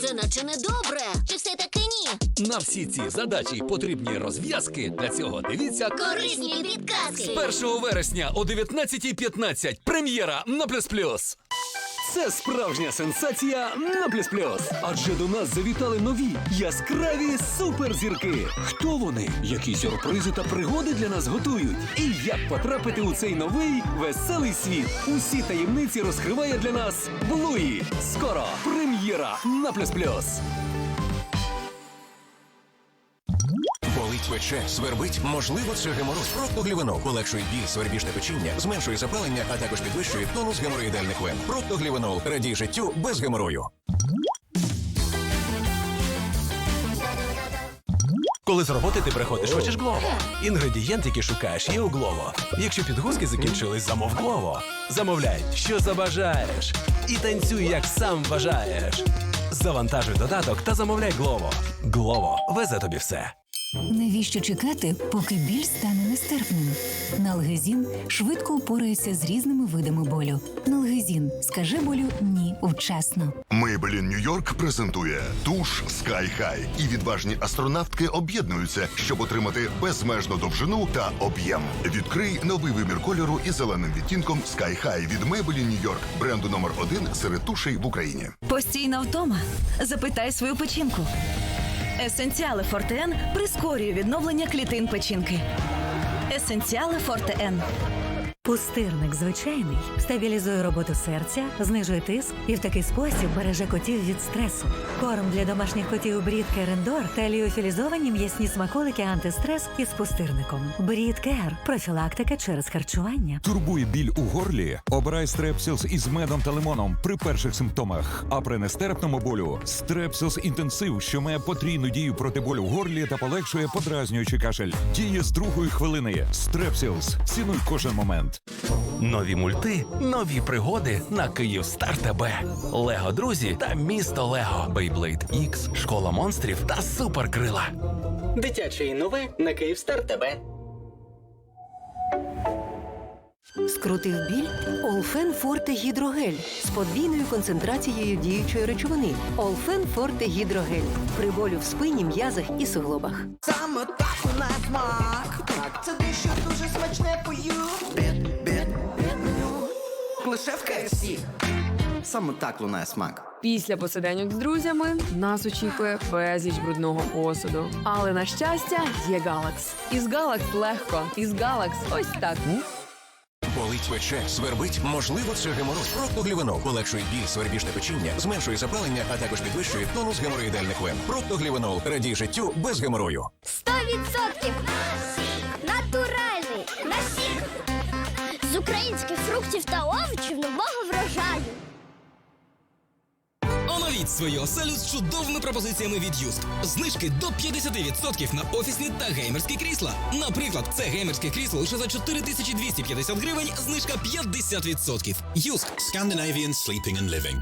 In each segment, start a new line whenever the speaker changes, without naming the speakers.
Це наче недобре.
Чи все таки ні?
На всі ці задачі потрібні розв'язки. Для цього дивіться
Корисні підказки.
1 вересня о 19.15. Прем'єра на плюс плюс. Це справжня сенсація на плюс плюс. Адже до нас завітали нові яскраві суперзірки. Хто вони? Які сюрпризи та пригоди для нас готують? І як потрапити у цей новий веселий світ? Усі таємниці розкриває для нас Блуї. Скоро прем'єра на плюс плюс.
Пече, свербить, можливо, це геморой. Проктоглівенол полегшує біль, свербіжне печіння, зменшує запалення, а також підвищує тонус геморроїдальних вен. Проктоглівенол радій життю без геморою.
Коли з роботи ти приходиш, хочеш Глово. Інгредієнт, який шукаєш, є у Глово. Якщо підгузки закінчились, замов Глово. Замовляй, що забажаєш. І танцюй, як сам бажаєш. Завантажуй додаток та замовляй Глово. Глово везе тобі все.
Навіщо чекати, поки біль стане нестерпним? Налгезін швидко упорається з різними видами болю. Налгезін скаже болю ні вчасно.
New York презентує туш Sky High. І відважні астронавтки об'єднуються, щоб отримати безмежну довжину та об'єм. Відкрий новий вимір кольору із зеленим відтінком Sky High від New York, бренду номер один серед тушей в Україні.
Постійна втома. Запитай свою печінку. Есенціали Форте-Н прискорює відновлення клітин печінки. Есенціали Форте-Н.
Пустирник звичайний стабілізує роботу серця, знижує тиск і в такий спосіб береже котів від стресу. Корм для домашніх котів Брід Керендор та ліофілізовані м'ясні смаколики антистрес із пустирником. Брід Кер профілактика через харчування.
Турбує біль у горлі? Обирай стрепсілс із медом та лимоном при перших симптомах. А при нестерпному болю стрепсілс інтенсив, що має потрійну дію проти болю в горлі та полегшує подразнюючий кашель. Діє з другої хвилини. Стрепсілс. Цінуй кожен момент.
Нові мульти, нові пригоди на Київстар ТБ. Лего друзі та місто Лего. Бейблейд X, школа монстрів та суперкрила.
Дитяче і нове на Київстар ТБ.
Скрутив біль? Олфен Форте Гідрогель з подвійною концентрацією діючої речовини. Олфен Форте Гідрогель. При болю в спині, м'язах і суглобах.
Саме так у нас смак. Так, це дещо дуже смачне пою. Лише в KFC. Саме так лунає смак.
Після посиденьок з друзями нас очікує безліч брудного посуду. Але на щастя, є Галакс. Із Галакс легко. Із Галакс ось так.
Болить пече, свербить, можливо, це геморой. Проктоглівенол полегшує біль, свербіжне печіння, зменшує запалення, а також підвищує тонус геморроїдальних вен. Проктоглівенол радій життю без геморою.
Сто відсотків українських фруктів та овочів нового врожаю.
Оновіть свою оселю з чудовими пропозиціями від Юст. Знижки до 50% на офісні та геймерські крісла. Наприклад, це геймерське крісло лише за 4250 гривень, знижка 50%. Юст. Scandinavian Sleeping and Living.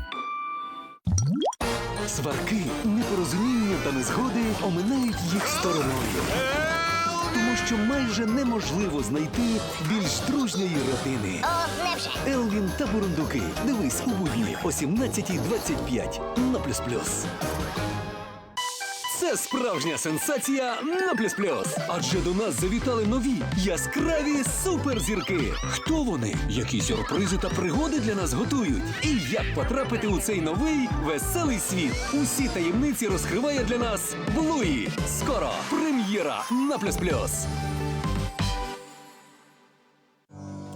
Сварки, непорозуміння та незгоди оминають їх стороною. Тому що майже неможливо знайти більш дружньої родини.
О, невже.
Елвін та Бурундуки. Дивись у будні о 17.25 на плюс плюс. Це справжня сенсація на плюс плюс. Адже до нас завітали нові яскраві суперзірки. Хто вони? Які сюрпризи та пригоди для нас готують? І як потрапити у цей новий веселий світ? Усі таємниці розкриває для нас Блуї. Скоро прем'єра на плюс плюс.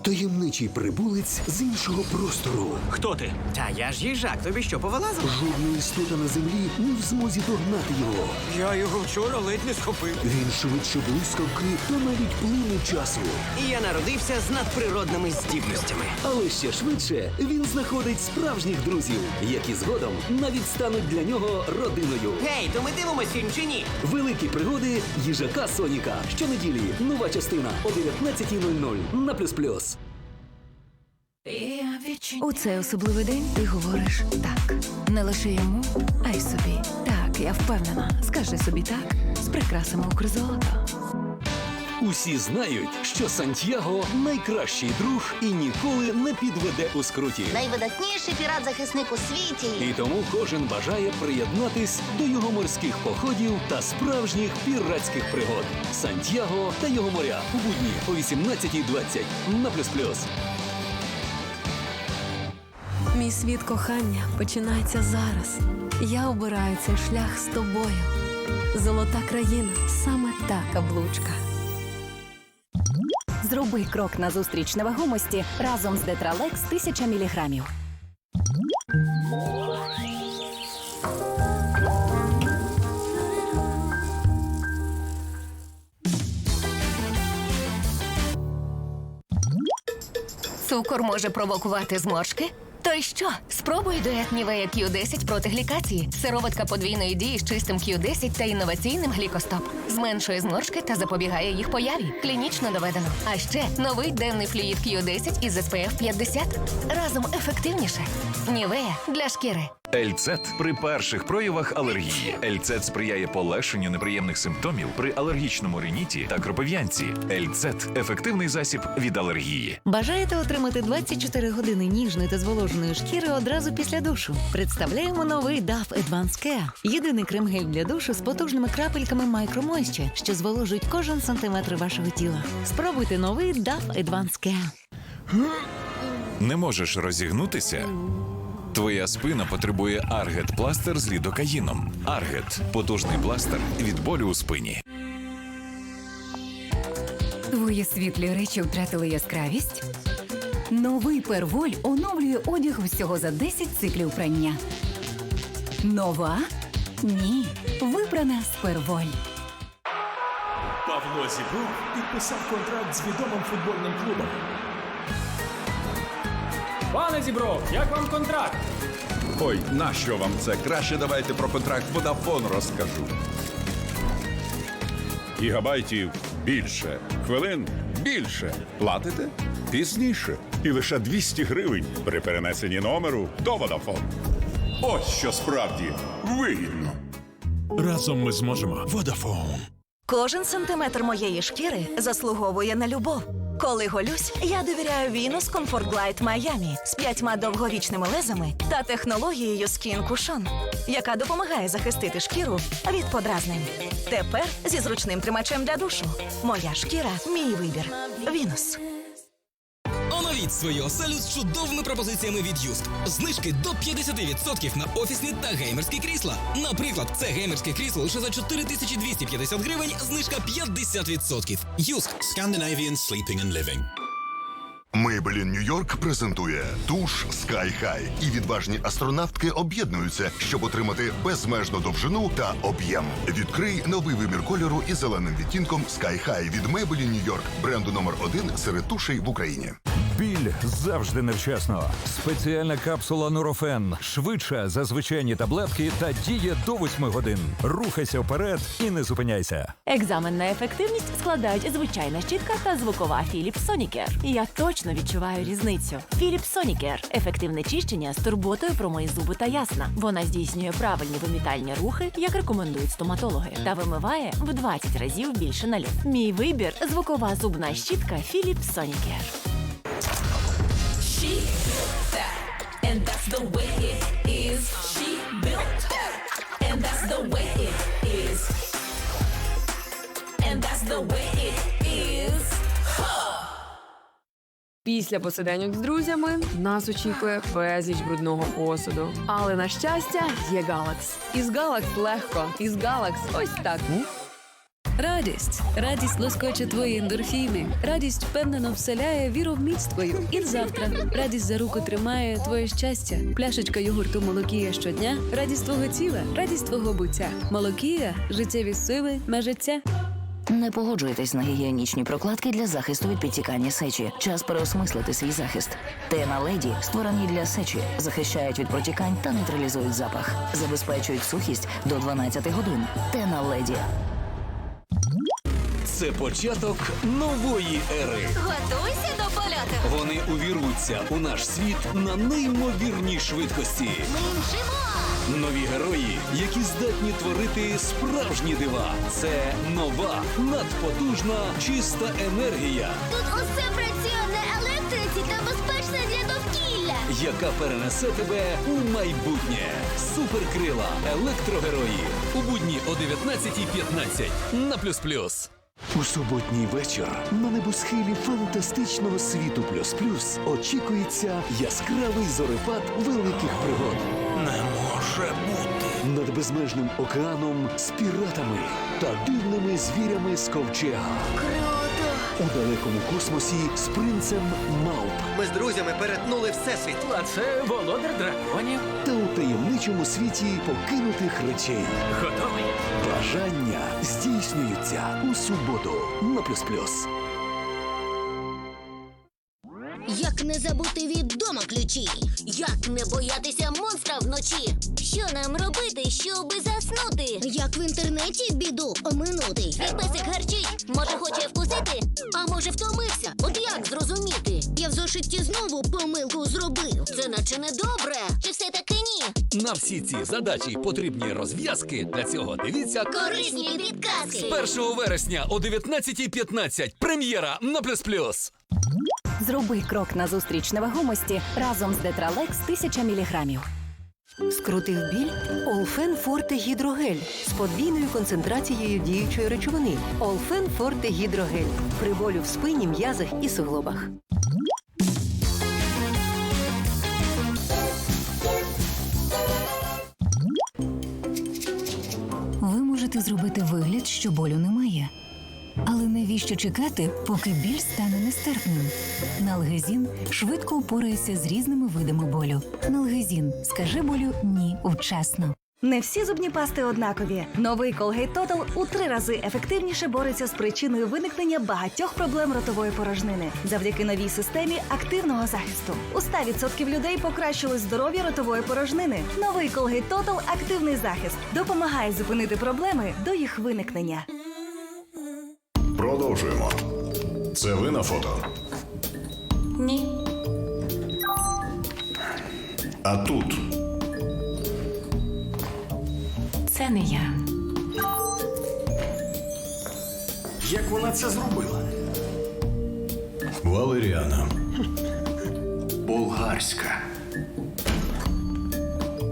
Таємничий прибулець з іншого простору.
Хто ти? Та я ж їжак, тобі що повилазив?
Жодна істота на землі не в змозі догнати його.
Я його вчора ледь не схопив.
Він швидше блискавки та навіть плине часу.
І я народився з надприродними здібностями.
Але ще швидше він знаходить справжніх друзів, які згодом навіть стануть для нього родиною.
Гей, то ми дивимось фільм чи ні?
Великі пригоди їжака Соніка. Щонеділі нова частина о 19.00 на плюс плюс.
У цей особливий день ти говориш так. Не лише йому, а й собі. Так, я впевнена. Скажи собі так з прикрасами Укрзолото.
Усі знають, що Сантьяго найкращий друг і ніколи не підведе у скруті.
Найвидатніший пірат-захисник у світі.
І тому кожен бажає приєднатись до його морських походів та справжніх піратських пригод. Сантьяго та його моря у будні о 18.20 на плюс плюс.
Мій світ кохання починається зараз. Я обираю цей шлях з тобою. Золота країна саме та каблучка.
Зроби крок назустріч невагомості разом з Детралекс 1000 міліграмів.
Цукор може провокувати зморшки? То й що? Спробуй дует Нівея Q10 проти глікації. Сироватка подвійної дії з чистим Q10 та інноваційним глікостоп. Зменшує зморшки та запобігає їх появі. Клінічно доведено. А ще новий денний флюїд Q10 із SPF 50. Разом ефективніше. Нівея для шкіри.
Ельцет при перших проявах алергії. Ельцет сприяє полегшенню неприємних симптомів при алергічному риніті та кропив'янці. Ельцет ефективний засіб від алергії.
Бажаєте отримати 24 години ніжної та зволоженої шкіри одразу після душу? Представляємо новий DAF Advanced Care. Єдиний крем-гель для душу з потужними крапельками Moisture, що зволожують кожен сантиметр вашого тіла. Спробуйте новий DAF Advanced Care.
Не можеш розігнутися? Твоя спина потребує Аргет пластир з лідокаїном. Аргет потужний пластир від болю у спині.
Твої світлі речі втратили яскравість? Новий перволь оновлює одяг всього за 10 циклів прання. Нова? Ні. Вибрана з перволь.
Павло Зібров підписав контракт з відомим футбольним клубом. Пане Зібров, як вам контракт?
Ой, нащо вам це? Краще давайте про контракт Водафон розкажу. Гігабайтів більше, хвилин більше. Платите пізніше. І лише 200 гривень при перенесенні номеру до Водафон. Ось що справді вигідно. Разом ми зможемо. Водафон.
Кожен сантиметр моєї шкіри заслуговує на любов. Коли голюсь, я довіряю Venus Comfort Glide Miami з п'ятьма довговічними лезами та технологією Skin Cushion, яка допомагає захистити шкіру від подразнень. Тепер зі зручним тримачем для душу. Моя шкіра мій вибір. Venus.
Оновіть свою оселю з чудовими пропозиціями від Юст. Знижки до 50% на офісні та геймерські крісла. Наприклад, це геймерське крісло лише за 4250 гривень, знижка 50%. Юст.
Scandinavian Sleeping and Living. New York презентує туш Sky High. І відважні астронавтки об'єднуються, щоб отримати безмежну довжину та об'єм. Відкрий новий вимір кольору із зеленим відтінком Sky High від Maybelline York, бренду номер один серед тушей в Україні.
Біль завжди невчасно. Спеціальна капсула Нурофен швидша за звичайні таблетки та діє до 8 годин. Рухайся вперед і не зупиняйся.
Екзамен на ефективність складають звичайна щітка та звукова Philips Sonicare. Я точно відчуваю різницю. Philips Sonicare – ефективне чищення з турботою про мої зуби та ясна. Вона здійснює правильні вимітальні рухи, як рекомендують стоматологи, та вимиває в 20 разів більше наліт. Мій вибір звукова зубна щітка Philips Sonicare.
That's the way it is. She built and that's the way it is. And that's the way it is.
Після посиденьок з друзями нас очікує безліч брудного посуду. Але на щастя, є Галакс. Із Галакс легко, із Галакс ось так.
Радість. Радість лоскоче твої ендорфіни. Радість впевнено вселяє віру в міць твою. І завтра. Радість за руку тримає твоє щастя. Пляшечка йогурту Молокія щодня. Радість твого тіла, радість твого буття. Молокія життєві сили на життя.
Не погоджуйтесь на гігієнічні прокладки для захисту від підтікання сечі. Час переосмислити свій захист. Тена леді створені для сечі, захищають від протікань та нейтралізують запах, забезпечують сухість до 12 годин. Тена леді.
Це початок нової ери.
Готуйся до польоту.
Вони увірвуться у наш світ на неймовірній швидкості.
Ми мчимо.
Нові герої, які здатні творити справжні дива. Це нова надпотужна чиста енергія,
Тут усе працює на електриці та безпечно для довкілля.
яка перенесе тебе у майбутнє. Суперкрила електрогерої у будні о 19.15 на плюс плюс. У суботній вечір на небосхилі фантастичного світу плюс плюс очікується яскравий зорепад великих пригод. Не може бути над безмежним океаном з піратами та дивними звірями з ковчега.
Круто!
У далекому космосі з принцем Мауп.
Ми з друзями перетнули всесвіт. А це володар драконів.
Та у таємничому світі покинутих речей.
Готовий.
Бажання здійснюються у суботу на плюс плюс.
Як не забути від дома ключі? Як не боятися монстра вночі? Що нам робити, щоби заснути? Як в інтернеті біду оминути? Песик гарчить, може хоче вкусити, а може втомився. От як зрозуміти? В зошитті знову помилку зробив. Це наче не добре. Чи все таки ні?
На всі ці задачі потрібні розв'язки. Для цього дивіться
Корисні підказки.
з 1 вересня о 19.15. Прем'єра на плюс плюс.
Зроби крок назустріч невагомості разом з Детралекс 1000 міліграмів.
Скрутив біль? Олфен Форте Гідрогель з подвійною концентрацією діючої речовини. Олфен Форте Гідрогель при болю в спині, м'язах і суглобах.
Можете зробити вигляд, що болю немає. Але навіщо чекати, поки біль стане нестерпним? Налгезін швидко упорається з різними видами болю. Налгезін скажи болю ні вчасно.
Не всі зубні пасти однакові. Новий Colgate Total у три рази ефективніше бореться з причиною виникнення багатьох проблем ротової порожнини завдяки новій системі активного захисту. У 100% людей покращилось здоров'я ротової порожнини. Новий Colgate Total – активний захист допомагає зупинити проблеми до їх виникнення.
Продовжуємо. Це ви на фото.
Ні.
А тут
Це не я.
Як вона це зробила?
Валеріана.
Болгарська.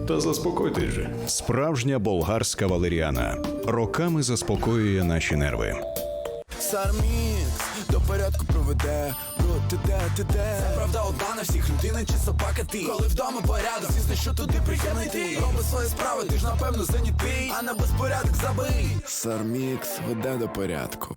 Та заспокойтесь же. Справжня болгарська валеріана роками заспокоює наші нерви.
Сармікс до порядку проведе, ти де, ти де? Це правда одна на всіх людина чи собака ти. Коли вдома порядок, звісно, що туди приємний ти. Роби свої справи, ти ж напевно зайнятий А на безпорядок забий. Сармікс веде до порядку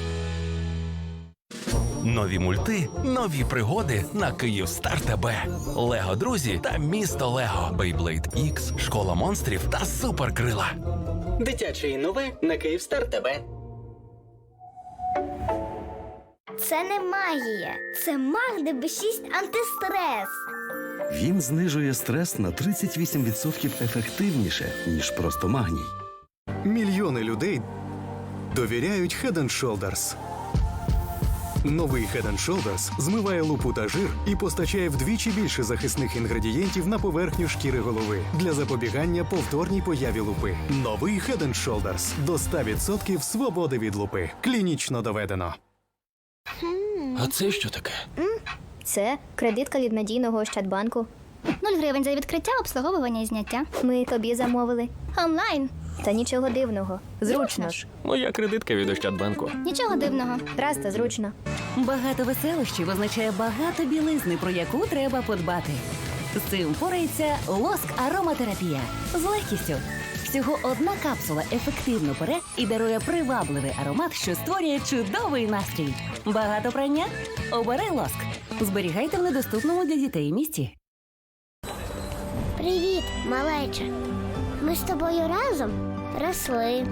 Нові мульти, нові пригоди на Київстар ТБ. Лего друзі та місто Лего. Beyblade X, школа монстрів та суперкрила.
Дитяче і нове на Київстар ТБ.
Це не магія. Це маг ДБ6 антистрес.
Він знижує стрес на 38% ефективніше, ніж просто магній.
Мільйони людей довіряють Head Shoulders. Новий Head Shoulders змиває лупу та жир і постачає вдвічі більше захисних інгредієнтів на поверхню шкіри голови для запобігання повторній появі лупи. Новий Head Shoulders до 100% свободи від лупи. Клінічно доведено.
А це що таке?
Це кредитка від надійного Ощадбанку. 0 гривень за відкриття, обслуговування і зняття. Ми тобі замовили. Онлайн. Та нічого дивного. Зручно ж.
Моя кредитка від Ощадбанку.
Нічого дивного. Та зручно.
Багато веселощів означає багато білизни, про яку треба подбати. З цим впорається лоск ароматерапія з легкістю. Всього одна капсула ефективно пере і дарує привабливий аромат, що створює чудовий настрій. Багато прання? Обери лоск. Зберігайте в недоступному для дітей місці.
Привіт, малеча. Ми з тобою разом
росли,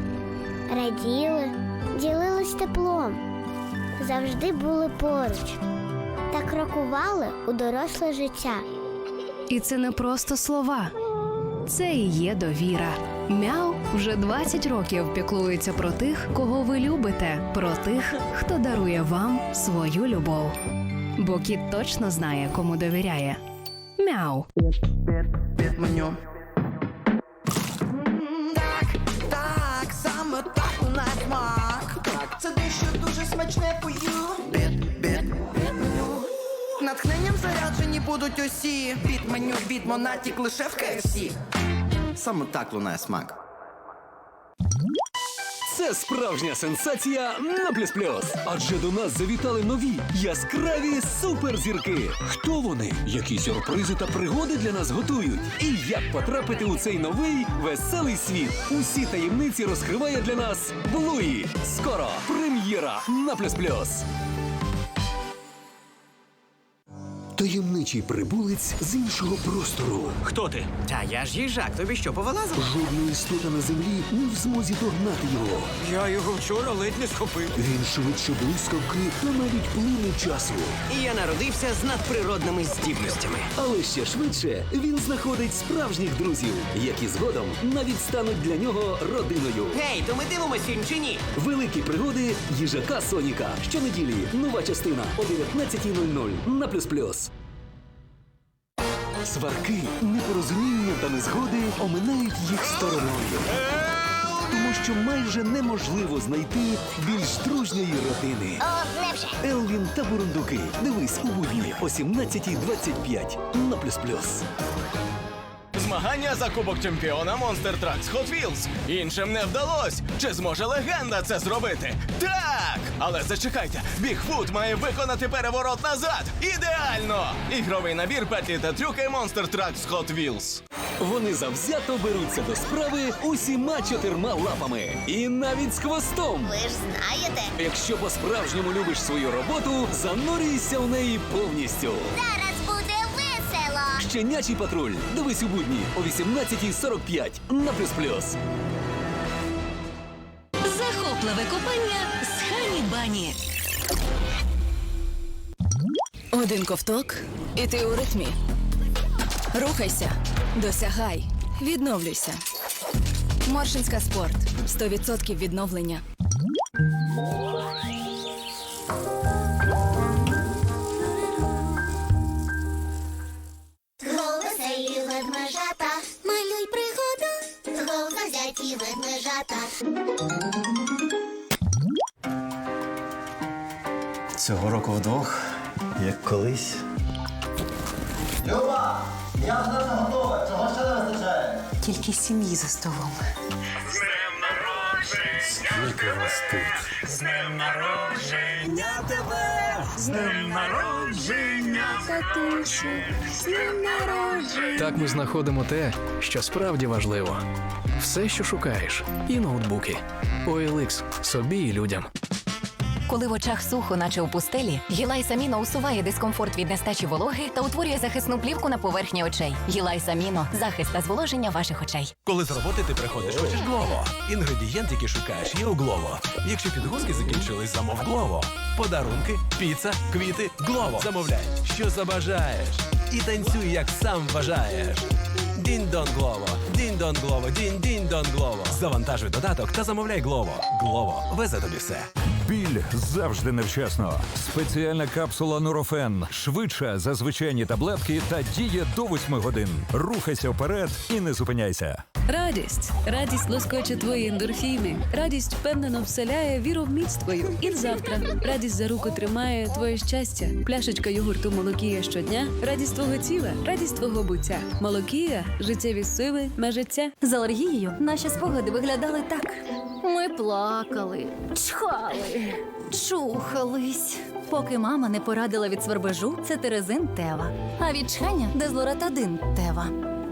раділи, ділились теплом, завжди були поруч та крокували у доросле життя.
І це не просто слова, це і є довіра. Мяу вже 20 років піклується про тих, кого ви любите, про тих, хто дарує вам свою любов. Бо кіт точно знає, кому довіряє. Мяу.
Смачне пою. Біт, біт, біт меню. Натхненням заряджені будуть усі. Біт меню, монатік лише в KFC. Саме так лунає смак.
Це справжня сенсація на плюс плюс. Адже до нас завітали нові яскраві суперзірки. Хто вони? Які сюрпризи та пригоди для нас готують? І як потрапити у цей новий веселий світ? Усі таємниці розкриває для нас Блуї. Скоро прем'єра на плюс плюс. Таємничий прибулець з іншого простору.
Хто ти? Та я ж їжак, тобі що повилазив?
Жодної істота на землі не в змозі догнати його.
Я його вчора ледь не схопив.
Він швидше блискавки та навіть плине часу.
І я народився з надприродними здібностями.
Але ще швидше він знаходить справжніх друзів, які згодом навіть стануть для нього родиною.
Гей, то ми дивимося фільм чи ні?
Великі пригоди їжака Соніка. Щонеділі нова частина о 19.00 на плюс плюс. Сварки, непорозуміння та незгоди оминають їх стороною. Тому що майже неможливо знайти більш дружньої родини.
О, невже.
Елвін та Бурундуки. Дивись у будні о 17.25 на плюс плюс.
Змагання за Кубок Чемпіона Monster Trucks Hot Wheels. Іншим не вдалось. Чи зможе легенда це зробити? Так! Але зачекайте, Бігфут має виконати переворот назад. Ідеально! Ігровий набір петлі та трюки Monster Trucks Hot Wheels.
Вони завзято беруться до справи усіма чотирма лапами. І навіть з хвостом.
Ви ж знаєте.
Якщо по-справжньому любиш свою роботу, занурюйся в неї повністю.
Зараз.
Щенячий патруль. Дивись у будні о 18.45 на плюс плюс.
Захопливе купання з Хані Бані.
Один ковток, і ти у ритмі. Рухайся, досягай, відновлюйся. Моршинська спорт 100% відновлення.
Цього року вдвох, як колись.
Люба, я вже не готова. Чого ще не вистачає?
Тільки сім'ї за столом.
Скільки вас тут?
З днем народження тебе! З днем народження, татусю! З днем народження!
Так ми знаходимо те, що справді важливо. Все, що шукаєш, і ноутбуки. OLX – собі і людям.
Коли в очах сухо, наче у пустелі, Гілай Саміно усуває дискомфорт від нестачі вологи та утворює захисну плівку на поверхні очей. Гілай Саміно захист та зволоження ваших очей.
Коли з роботи ти приходиш, хочеш Глово. Інгредієнт, який шукаєш, є у Глово. Якщо підгузки закінчились, замов Глово. Подарунки, піца, квіти, Глово. Замовляй, що забажаєш. І танцюй, як сам бажаєш. Дін-дон Глово, дін-дон Глово, дін-дін-дон Глово. Завантажуй додаток та замовляй Глово. Глово везе тобі все.
Біль завжди невчасно. Спеціальна капсула Нурофен швидша за звичайні таблетки та діє до 8 годин. Рухайся вперед і не зупиняйся.
Радість. Радість лоскоче твої ендорфіни. Радість впевнено вселяє віру в міць твою. І завтра. Радість за руку тримає твоє щастя. Пляшечка йогурту молокія щодня. Радість твого тіла, радість твого буття. Молокія життєві сили на життя.
З алергією наші спогади виглядали так. Ми плакали, чхали, чухались. Поки мама не порадила від свербежу, це терезин Тева. А від чхання дезлоратадин Тева.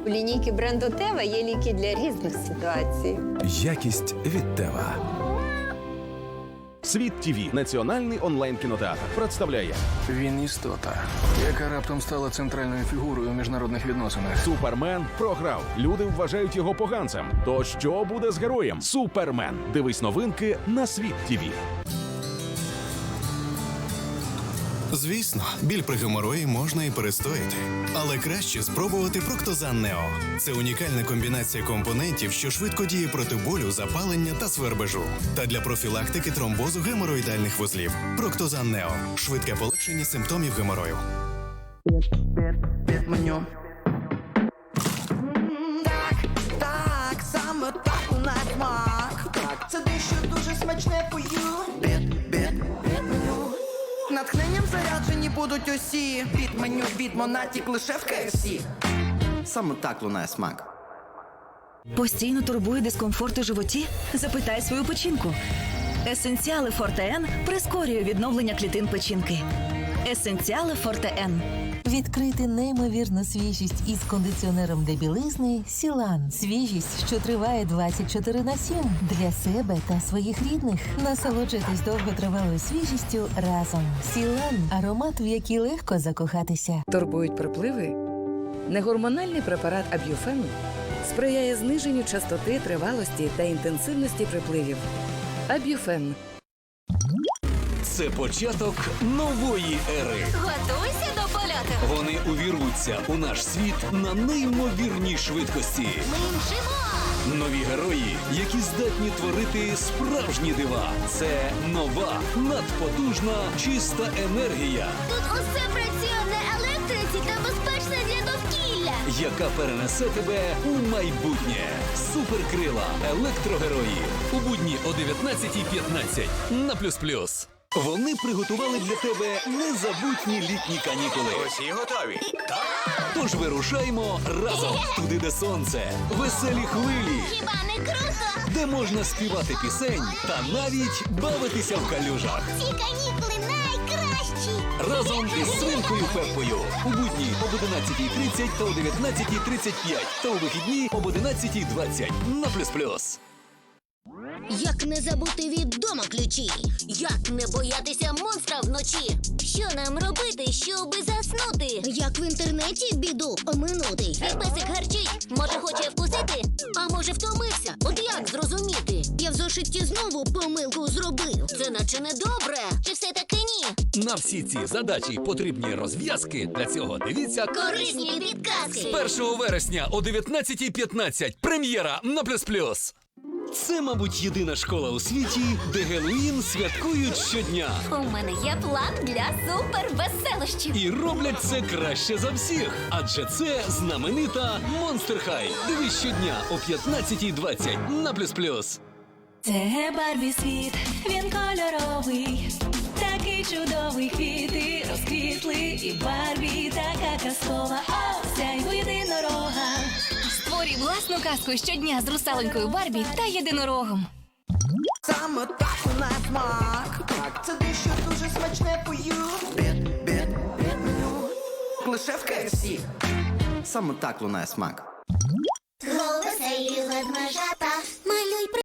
У лінійки бренду Тева є ліки для різних ситуацій.
Якість від Тева.
Світ ТІВІ, – національний онлайн кінотеатр представляє
Він істота, яка раптом стала центральною фігурою у міжнародних відносинах.
Супермен програв. Люди вважають його поганцем. То що буде з героєм? Супермен. Дивись новинки на світ ТВ.
Звісно, біль при геморої можна і перестояти, але краще спробувати Проктозан Нео. Це унікальна комбінація компонентів, що швидко діє проти болю, запалення та свербежу. Та для профілактики тромбозу геморроїдальних вузлів. Проктозан Нео швидке полегшення симптомів геморою.
Натхненням заряджені будуть усі. Від меню, від монатік лише в KFC. Саме так лунає смак.
Постійно турбує дискомфорт у животі? Запитай свою печінку. Есенціали Форте Н прискорює відновлення клітин печінки. Есенціали Форте Н.
Відкрити неймовірну свіжість із кондиціонером для білизни Сілан. Свіжість, що триває 24 на 7 для себе та своїх рідних. Насолоджуйтесь довготривалою свіжістю разом. Сілан аромат, в який легко закохатися.
Турбують припливи? Негормональний препарат Аб'юфен сприяє зниженню частоти, тривалості та інтенсивності припливів. Аб'юфен
Це початок нової ери.
Готуйся до польоту.
Вони увірвуться у наш світ на неймовірній швидкості.
Ми мчимо.
Нові герої, які здатні творити справжні дива. Це нова, надпотужна, чиста енергія,
Тут усе працює на електриці та безпечно для довкілля.
яка перенесе тебе у майбутнє. Суперкрила електрогерої у будні о 19.15 на плюс плюс. Вони приготували для тебе незабутні літні канікули.
Усі готові?
Тож вирушаймо разом туди, де сонце, веселі хвилі,
Хіба не круто?
де можна співати пісень та навіть бавитися в калюжах.
Ці канікули найкращі.
Разом із свинкою Пеппою у будні об 11.30 та о 19.35 та у вихідні об 11.20 на плюс плюс.
Як не забути від дома ключі? Як не боятися монстра вночі? Що нам робити, щоби заснути? Як в інтернеті біду оминути? Мій песик гарчить, може хоче вкусити, а може втомився. От як зрозуміти? Я в зошитті знову помилку зробив. Це наче не добре. Чи все таки ні?
На всі ці задачі потрібні розв'язки. Для цього дивіться
Корисні підказки.
з 1 вересня о 19.15. Прем'єра на плюс плюс. Це, мабуть, єдина школа у світі, де Геловін святкують щодня.
У мене є план для супер веселощів.
І роблять це краще за всіх. Адже це знаменита Monster High. Дивись щодня о 15.20 на плюс плюс.
Це Барбі світ, він кольоровий, такий чудовий квіти розквітли, і Барбі така казкова, о, сяйво єдинорога.
Створі власну казку щодня з русалонькою Барбі та єдинорогом.
Саме так у нас смак. Так, це дещо дуже смачне пою. Бід, бід, бід меню. Лише в KFC. Саме так лунає смак. Голубе, і малюй при...